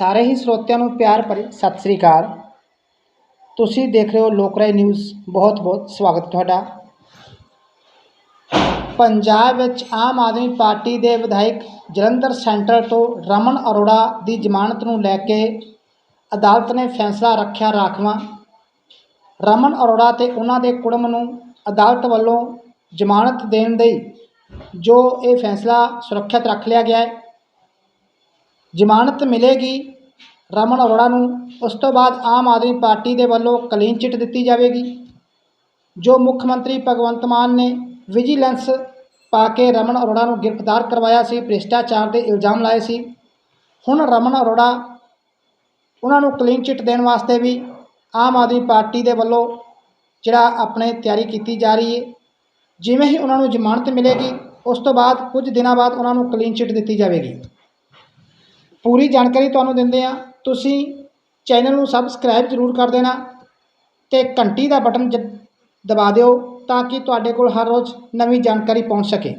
ਸਾਰੇ ਹੀ ਸਰੋਤਿਆਂ ਨੂੰ ਪਿਆਰ ਭਰੀ ਸਤਿ ਸ੍ਰੀ ਅਕਾਲ। ਤੁਸੀਂ ਦੇਖ ਰਹੇ ਹੋ ਲੋਕਰਾਏ ਨਿਊਜ਼। ਬਹੁਤ ਬਹੁਤ ਸਵਾਗਤ ਤੁਹਾਡਾ। ਪੰਜਾਬ ਵਿੱਚ ਆਮ ਆਦਮੀ ਪਾਰਟੀ ਦੇ ਵਿਧਾਇਕ ਜਲੰਧਰ ਸੈਂਟਰ ਤੋਂ ਰਮਨ ਅਰੋੜਾ ਦੀ ਜ਼ਮਾਨਤ ਨੂੰ ਲੈ ਕੇ ਅਦਾਲਤ ਨੇ ਫੈਸਲਾ ਰੱਖਿਆ ਰਾਖਵਾਂ। ਰਮਨ ਅਰੋੜਾ ਤੇ ਉਹਨਾਂ ਦੇ ਕੁੜਮ ਨੂੰ ਅਦਾਲਤ ਵੱਲੋਂ ਜ਼ਮਾਨਤ ਦੇਣ ਲਈ ਜੋ ਇਹ ਫੈਸਲਾ ਸੁਰੱਖਿਅਤ ਰੱਖ ਲਿਆ ਗਿਆ ਹੈ। ਜ਼ਮਾਨਤ ਮਿਲੇਗੀ। ਰਮਨ ਅਰੋੜਾ ਨੂੰ ਉਸ ਤੋਂ ਬਾਅਦ ਆਮ ਆਦਮੀ ਪਾਰਟੀ ਦੇ ਵੱਲੋਂ ਕਲੀਨ ਚਿੱਟ ਦਿੱਤੀ ਜਾਵੇਗੀ। ਜੋ ਮੁੱਖ ਮੰਤਰੀ ਭਗਵੰਤ ਮਾਨ ਨੇ ਵਿਜੀਲੈਂਸ ਪਾ ਕੇ ਰਮਨ ਅਰੋੜਾ ਨੂੰ ਗ੍ਰਿਫਤਾਰ ਕਰਵਾਇਆ ਸੀ, ਭ੍ਰਿਸ਼ਟਾਚਾਰ ਦੇ ਇਲਜ਼ਾਮ ਲਾਏ ਸੀ। ਹੁਣ ਰਮਨ ਅਰੋੜਾ ਉਹਨਾਂ ਨੂੰ ਕਲੀਨ ਚਿੱਟ ਦੇਣ ਵਾਸਤੇ ਵੀ ਆਮ ਆਦਮੀ ਪਾਰਟੀ ਦੇ ਵੱਲੋਂ ਜਿਹੜਾ ਆਪਣੇ ਤਿਆਰੀ ਕੀਤੀ ਜਾ ਰਹੀ ਹੈ। ਜਿਵੇਂ ਹੀ ਉਹਨਾਂ ਨੂੰ ਜ਼ਮਾਨਤ ਮਿਲੇਗੀ, ਉਸ ਤੋਂ ਬਾਅਦ ਕੁਝ ਦਿਨਾਂ ਬਾਅਦ ਉਹਨਾਂ ਨੂੰ ਕਲੀਨ ਚਿੱਟ ਦਿੱਤੀ ਜਾਵੇਗੀ। ਪੂਰੀ ਜਾਣਕਾਰੀ ਤੁਹਾਨੂੰ ਦਿੰਦੇ ਆ ਤੁਸੀਂ ਚੈਨਲ ਨੂੰ ਸਬਸਕ੍ਰਾਈਬ ਜ਼ਰੂਰ ਕਰ ਦੇਣਾ ਤੇ ਘੰਟੀ ਦਾ ਬਟਨ ਜ ਦਬਾ ਦਿਓ ਤਾਂ ਕਿ ਤੁਹਾਡੇ ਕੋਲ ਹਰ ਰੋਜ਼ ਨਵੀਂ ਜਾਣਕਾਰੀ ਪਹੁੰਚ ਸਕੇ।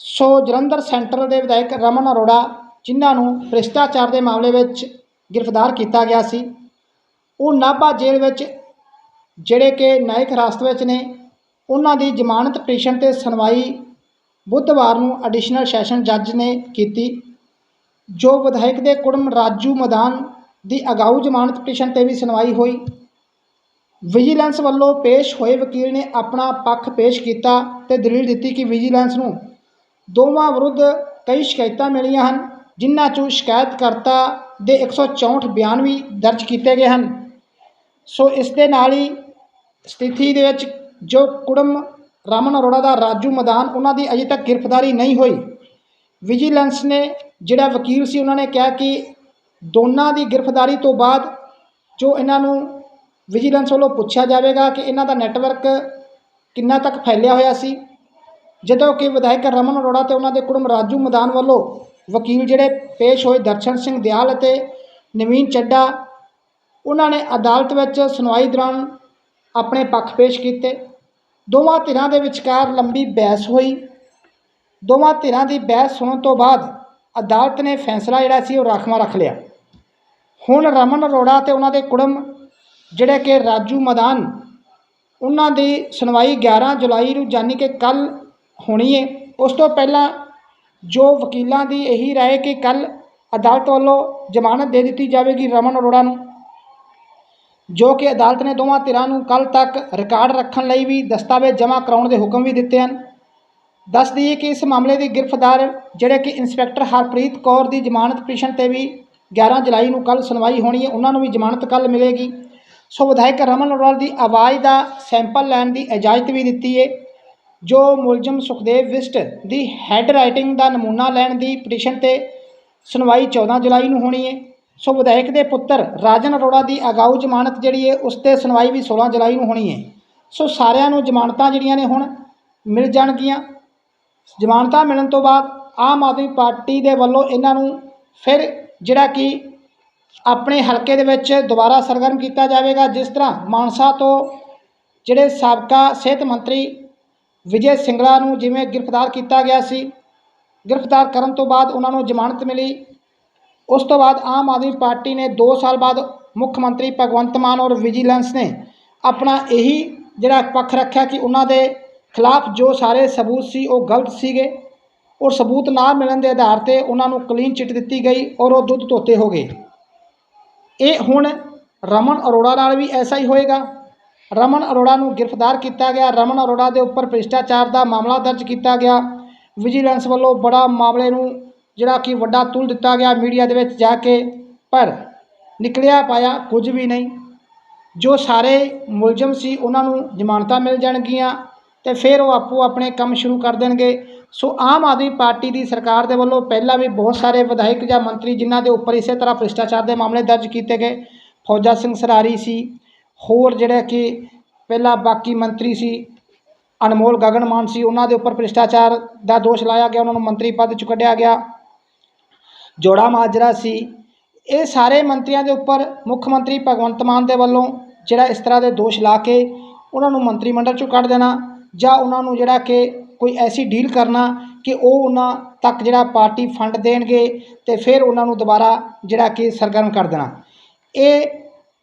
ਸੋ ਜਲੰਧਰ ਸੈਂਟਰਲ ਦੇ ਵਿਧਾਇਕ ਰਮਨ ਅਰੋੜਾ, ਜਿਨ੍ਹਾਂ ਨੂੰ ਭ੍ਰਿਸ਼ਟਾਚਾਰ ਦੇ ਮਾਮਲੇ ਵਿੱਚ ਗ੍ਰਿਫਤਾਰ ਕੀਤਾ ਗਿਆ ਸੀ, ਉਹ ਨਾਭਾ ਜੇਲ੍ਹ ਵਿੱਚ ਜਿਹੜੇ ਕਿ ਨਾਇਕ ਹਿਰਾਸਤ ਵਿੱਚ ਨੇ, ਉਹਨਾਂ ਦੀ ਜ਼ਮਾਨਤ ਪਟੀਸ਼ਨ ਤੇ ਸੁਣਵਾਈ ਬੁੱਧਵਾਰ ਨੂੰ ਐਡੀਸ਼ਨਲ ਸੈਸ਼ਨ ਜੱਜ ਨੇ ਕੀਤੀ। ਜੋ ਵਿਧਾਇਕ ਦੇ ਕੁੜਮ ਰਾਜੂ ਮਦਾਨ ਦੀ ਅਗਾਊ ਜ਼ਮਾਨਤ ਪਟੀਸ਼ਨ ਤੇ ਵੀ ਸੁਣਵਾਈ ਹੋਈ। ਵਿਜੀਲੈਂਸ ਵੱਲੋਂ ਪੇਸ਼ ਹੋਏ ਵਕੀਲ ਨੇ ਆਪਣਾ ਪੱਖ ਪੇਸ਼ ਕੀਤਾ ਤੇ ਦਲੀਲ ਦਿੱਤੀ ਕਿ ਵਿਜੀਲੈਂਸ ਨੂੰ ਦੋਵਾਂ ਵਿਰੁੱਧ ਕਈ ਸ਼ਿਕਾਇਤਾਂ ਮਿਲੀਆਂ ਹਨ, ਜਿਨ੍ਹਾਂ 'ਚੋਂ ਸ਼ਿਕਾਇਤਕਰਤਾ ਦੇ 164 ਬਿਆਨ ਵੀ ਦਰਜ ਕੀਤੇ ਗਏ ਹਨ। ਸੋ ਇਸ ਦੇ ਨਾਲ ਹੀ ਸਥਿਤੀ ਦੇ ਵਿੱਚ ਜੋ ਕੁੜਮ ਰਾਮਨ ਅਰੋੜਾ ਦਾ ਰਾਜੂ ਮਦਾਨ, ਉਹਨਾਂ ਦੀ ਅਜੇ ਤੱਕ ਗ੍ਰਿਫਤਾਰੀ ਨਹੀਂ ਹੋਈ। ਵਿਜੀਲੈਂਸ ਨੇ ਜਿਹੜਾ ਵਕੀਲ ਸੀ, ਉਹਨਾਂ ਨੇ ਕਿਹਾ ਕਿ ਦੋਨਾਂ ਦੀ ਗ੍ਰਿਫਤਾਰੀ ਤੋਂ ਬਾਅਦ ਜੋ ਇਹਨਾਂ ਨੂੰ ਵਿਜੀਲੈਂਸ ਵੱਲੋਂ ਪੁੱਛਿਆ ਜਾਵੇਗਾ ਕਿ ਇਹਨਾਂ ਦਾ ਨੈਟਵਰਕ ਕਿੰਨਾ ਤੱਕ ਫੈਲਿਆ ਹੋਇਆ ਸੀ। ਜਦੋਂ ਕਿ ਵਿਧਾਇਕ ਰਮਨ ਅਰੋੜਾ ਤੇ ਉਹਨਾਂ ਦੇ ਕੁੜਮ ਰਾਜੂ ਮਦਾਨ ਵੱਲੋਂ ਵਕੀਲ ਜਿਹੜੇ ਪੇਸ਼ ਹੋਏ ਦਰਸ਼ਨ ਸਿੰਘ ਦਿਆਲ ਅਤੇ ਨਵੀਨ ਚੱਡਾ, ਉਹਨਾਂ ਨੇ ਅਦਾਲਤ ਵਿੱਚ ਸੁਣਵਾਈ ਦੌਰਾਨ ਆਪਣੇ ਪੱਖ ਪੇਸ਼ ਕੀਤੇ। ਦੋਵਾਂ ਧਿਰਾਂ ਦੇ ਵਿਚਕਾਰ ਲੰਬੀ ਬਹਿਸ ਹੋਈ। ਦੋਵਾਂ ਧਿਰਾਂ ਦੀ ਬਹਿਸ ਸੁਣਨ ਤੋਂ ਬਾਅਦ ਅਦਾਲਤ ਨੇ ਫੈਸਲਾ ਜਿਹੜਾ ਸੀ ਉਹ ਰਾਖਵਾਂ ਰੱਖ ਲਿਆ। ਹੁਣ ਰਮਨ ਅਰੋੜਾ ਤੇ ਉਹਨਾਂ ਦੇ ਕੁੜਮ ਜਿਹੜੇ ਕਿ ਰਾਜੂ ਮਦਾਨ, ਉਹਨਾਂ ਦੀ ਸੁਣਵਾਈ 11 ਜੁਲਾਈ ਨੂੰ ਜਾਨੀ ਕਿ ਕੱਲ ਹੋਣੀ ਹੈ ਉਸ ਤੋਂ ਪਹਿਲਾਂ ਜੋ ਵਕੀਲਾਂ ਦੀ ਇਹੀ ਰਾਏ ਕਿ ਕੱਲ ਅਦਾਲਤ ਵੱਲੋਂ ਜ਼ਮਾਨਤ ਦੇ ਦਿੱਤੀ ਜਾਵੇਗੀ ਰਮਨ ਅਰੋੜਾ ਨੂੰ, ਜੋ ਕਿ ਅਦਾਲਤ ਨੇ ਦੋਵਾਂ ਧਿਰਾਂ ਨੂੰ ਕੱਲ ਤੱਕ ਰਿਕਾਰਡ ਰੱਖਣ ਲਈ ਵੀ ਦਸਤਾਵੇਜ਼ ਜਮ੍ਹਾਂ ਕਰਾਉਣ ਦੇ ਹੁਕਮ ਵੀ ਦਿੱਤੇ ਹਨ। ਦੱਸ ਦਈਏ ਕਿ ਇਸ ਮਾਮਲੇ ਦੀ ਗ੍ਰਿਫਤਾਰ ਜਿਹੜੇ ਕਿ ਇੰਸਪੈਕਟਰ ਹਰਪ੍ਰੀਤ ਕੌਰ ਦੀ ਜ਼ਮਾਨਤ ਪਟੀਸ਼ਨ ਤੇ ਵੀ 11 ਜੁਲਾਈ ਨੂੰ ਕੱਲ ਸੁਣਵਾਈ ਹੋਣੀ ਹੈ, ਉਹਨਾਂ ਨੂੰ ਵੀ ਜ਼ਮਾਨਤ ਕੱਲ ਮਿਲੇਗੀ। ਸੋ ਵਿਧਾਇਕ ਰਮਨ ਅਰੋੜਾ ਦੀ ਆਵਾਜ਼ ਦਾ ਸੈਂਪਲ ਲੈਣ ਦੀ ਇਜਾਜ਼ਤ ਵੀ ਦਿੱਤੀ ਹੈ, ਜੋ ਮੁਲਜ਼ਮ ਸੁਖਦੇਵ ਵਿਸਟ ਦੀ ਹੈੱਡ ਰਾਈਟਿੰਗ ਦਾ ਨਮੂਨਾ ਲੈਣ ਦੀ ਪਟੀਸ਼ਨ ਤੇ ਸੁਣਵਾਈ 14 ਜੁਲਾਈ ਨੂੰ ਹੋਣੀ ਹੈ। ਸੋ ਵਿਧਾਇਕ ਦੇ ਪੁੱਤਰ ਰਾਜਨ ਅਰੋੜਾ ਦੀ ਅਗਾਊ ਜ਼ਮਾਨਤ ਜਿਹੜੀ ਹੈ, ਉਸ ਤੇ ਸੁਣਵਾਈ ਵੀ 16 ਜੁਲਾਈ ਨੂੰ ਹੋਣੀ ਹੈ। ਸੋ ਸਾਰਿਆਂ ਨੂੰ ਜ਼ਮਾਨਤਾਂ ਜਿਹੜੀਆਂ ਨੇ ਹੁਣ ਮਿਲ ਜਾਣਗੀਆਂ। ਜ਼ਮਾਨਤਾਂ ਮਿਲਣ ਤੋਂ ਬਾਅਦ ਆਮ ਆਦਮੀ ਪਾਰਟੀ ਦੇ ਵੱਲੋਂ ਇਹਨਾਂ ਨੂੰ ਫਿਰ ਜਿਹੜਾ ਕਿ ਆਪਣੇ ਹਲਕੇ ਦੇ ਵਿੱਚ ਦੁਬਾਰਾ ਸਰਗਰਮ ਕੀਤਾ ਜਾਵੇਗਾ, ਜਿਸ ਤਰ੍ਹਾਂ ਮਾਨਸਾ ਤੋਂ ਜਿਹੜੇ ਸਾਬਕਾ ਸਿਹਤ ਮੰਤਰੀ ਵਿਜੇ ਸਿੰਗਲਾ ਨੂੰ ਜਿਵੇਂ ਗ੍ਰਿਫਤਾਰ ਕੀਤਾ ਗਿਆ ਸੀ, ਗ੍ਰਿਫਤਾਰ ਕਰਨ ਤੋਂ ਬਾਅਦ ਉਹਨਾਂ ਨੂੰ ਜ਼ਮਾਨਤ ਮਿਲੀ। ਉਸ ਤੋਂ ਬਾਅਦ ਆਮ ਆਦਮੀ ਪਾਰਟੀ ਨੇ 2 ਸਾਲ ਬਾਅਦ ਮੁੱਖ ਮੰਤਰੀ ਭਗਵੰਤ ਮਾਨ ਔਰ ਵਿਜੀਲੈਂਸ ਨੇ ਆਪਣਾ ਇਹੀ ਜਿਹੜਾ ਪੱਖ ਰੱਖਿਆ ਕਿ ਉਹਨਾਂ ਦੇ ਖਿਲਾਫ ਜੋ ਸਾਰੇ ਸਬੂਤ ਸੀ, ਉਹ ਗਲਤ ਸੀਗੇ ਔਰ ਸਬੂਤ ਨਾ ਮਿਲਣ ਦੇ ਆਧਾਰ ਤੇ ਉਹਨਾਂ ਨੂੰ ਕਲੀਨ ਚਿੱਟ ਦਿੱਤੀ ਗਈ ਔਰ ਉਹ ਦੁੱਧ ਧੋਤੇ ਹੋ ਗਏ। ਇਹ ਹੁਣ ਰਮਨ ਅਰੋੜਾ ਨਾਲ ਵੀ ਐਸਾ ਹੀ ਹੋਏਗਾ। ਰਮਨ ਅਰੋੜਾ ਨੂੰ ਗ੍ਰਿਫਤਾਰ ਕੀਤਾ ਗਿਆ। ਰਮਨ ਅਰੋੜਾ ਦੇ ਉੱਪਰ ਭ੍ਰਿਸ਼ਟਾਚਾਰ ਦਾ ਮਾਮਲਾ ਦਰਜ ਕੀਤਾ ਗਿਆ। ਵਿਜੀਲੈਂਸ ਵੱਲੋਂ ਬੜਾ ਮਾਮਲੇ ਨੂੰ ਜਿਹੜਾ ਕਿ ਵੱਡਾ ਤੁਲ ਦਿੱਤਾ ਗਿਆ ਮੀਡੀਆ ਦੇ ਵਿੱਚ ਜਾ ਕੇ, ਪਰ ਨਿਕਲਿਆ ਪਾਇਆ ਕੁਝ ਵੀ ਨਹੀਂ। ਜੋ ਸਾਰੇ ਮੁਲਜ਼ਮ ਸੀ, ਉਹਨਾਂ ਨੂੰ ਜ਼ਮਾਨਤਾਂ ਮਿਲ ਜਾਣਗੀਆਂ। ਤੇ ਫਿਰ ਉਹ ਆਪੋ ਆਪਣੇ ਕੰਮ ਸ਼ੁਰੂ ਕਰ ਦੇਣਗੇ। ਸੋ ਆਮ ਆਦਮੀ ਪਾਰਟੀ ਦੀ ਸਰਕਾਰ ਦੇ ਵੱਲੋਂ ਪਹਿਲਾਂ ਵੀ ਬਹੁਤ ਸਾਰੇ ਵਿਧਾਇਕ ਜਾਂ ਮੰਤਰੀ ਜਿਨ੍ਹਾਂ ਦੇ ਉੱਪਰ ਇਸੇ ਤਰ੍ਹਾਂ ਭ੍ਰਿਸ਼ਟਾਚਾਰ ਦੇ ਮਾਮਲੇ ਦਰਜ ਕੀਤੇ ਗਏ। ਫੌਜਾ ਸਿੰਘ ਸਰਾਰੀ ਸੀ, ਹੋਰ ਜਿਹੜੇ ਕਿ ਪਹਿਲਾਂ ਬਾਕੀ ਮੰਤਰੀ ਸੀ, ਅਨਮੋਲ ਗਗਨ ਮਾਨ ਸੀ, ਉਹਨਾਂ ਦੇ ਉੱਪਰ ਭ੍ਰਿਸ਼ਟਾਚਾਰ ਦਾ ਦੋਸ਼ ਲਾਇਆ ਗਿਆ, ਉਹਨਾਂ ਨੂੰ ਮੰਤਰੀ ਪਦ 'ਚ ਕੱਢਿਆ ਗਿਆ। ਜੋੜਾ ਮਾਜਰਾ ਸੀ। ਇਹ ਸਾਰੇ ਮੰਤਰੀਆਂ ਦੇ ਉੱਪਰ ਮੁੱਖ ਮੰਤਰੀ ਭਗਵੰਤ ਮਾਨ ਦੇ ਵੱਲੋਂ ਜਿਹੜਾ ਇਸ ਤਰ੍ਹਾਂ ਦੇ ਦੋਸ਼ ਲਾ ਕੇ ਉਹਨਾਂ ਨੂੰ ਮੰਤਰੀ ਮੰਡਲ ਚੋਂ ਕੱਢ ਦੇਣਾ। ਜਾਂ ਉਹਨਾਂ ਨੂੰ ਜਿਹੜਾ ਕਿ ਕੋਈ ਐਸੀ ਡੀਲ ਕਰਨਾ ਕਿ ਉਹ ਉਹਨਾਂ ਤੱਕ ਜਿਹੜਾ ਪਾਰਟੀ ਫੰਡ ਦੇਣਗੇ ਤੇ ਫਿਰ ਉਹਨਾਂ ਨੂੰ ਦੁਬਾਰਾ ਜਿਹੜਾ ਕਿ ਸਰਗਰਮ ਕਰ ਦੇਣਾ। ਇਹ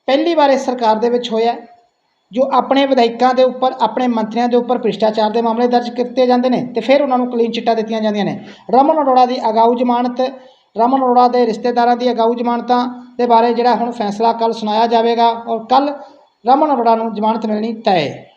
ਪਹਿਲੀ ਵਾਰ ਇਸ ਸਰਕਾਰ ਦੇ ਵਿੱਚ ਹੋਇਆ ਜੋ ਆਪਣੇ ਵਿਧਾਇਕਾਂ ਦੇ ਉੱਪਰ, ਆਪਣੇ ਮੰਤਰੀਆਂ ਦੇ ਉੱਪਰ ਭ੍ਰਿਸ਼ਟਾਚਾਰ ਦੇ ਮਾਮਲੇ ਦਰਜ ਕੀਤੇ ਜਾਂਦੇ ਨੇ ਤੇ ਫਿਰ ਉਹਨਾਂ ਨੂੰ ਕਲੀਨ ਚਿੱਟਾਂ ਦਿੱਤੀਆਂ ਜਾਂਦੀਆਂ ਨੇ। ਰਮਨ ਅਰੋੜਾ ਦੀ ਅਗਾਊ ਜ਼ਮਾਨਤ, ਰਮਨ ਅਰੋੜਾ ਦੇ ਰਿਸ਼ਤੇਦਾਰਾਂ ਦੀ ਅਗਾਊ ਜ਼ਮਾਨਤਾਂ ਦੇ ਬਾਰੇ ਜਿਹੜਾ ਹੁਣ ਫੈਸਲਾ ਕੱਲ ਸੁਣਾਇਆ ਜਾਵੇਗਾ ਔਰ ਕੱਲ ਰਮਨ ਅਰੋੜਾ ਨੂੰ ਜ਼ਮਾਨਤ ਮਿਲਣੀ ਤੈਅ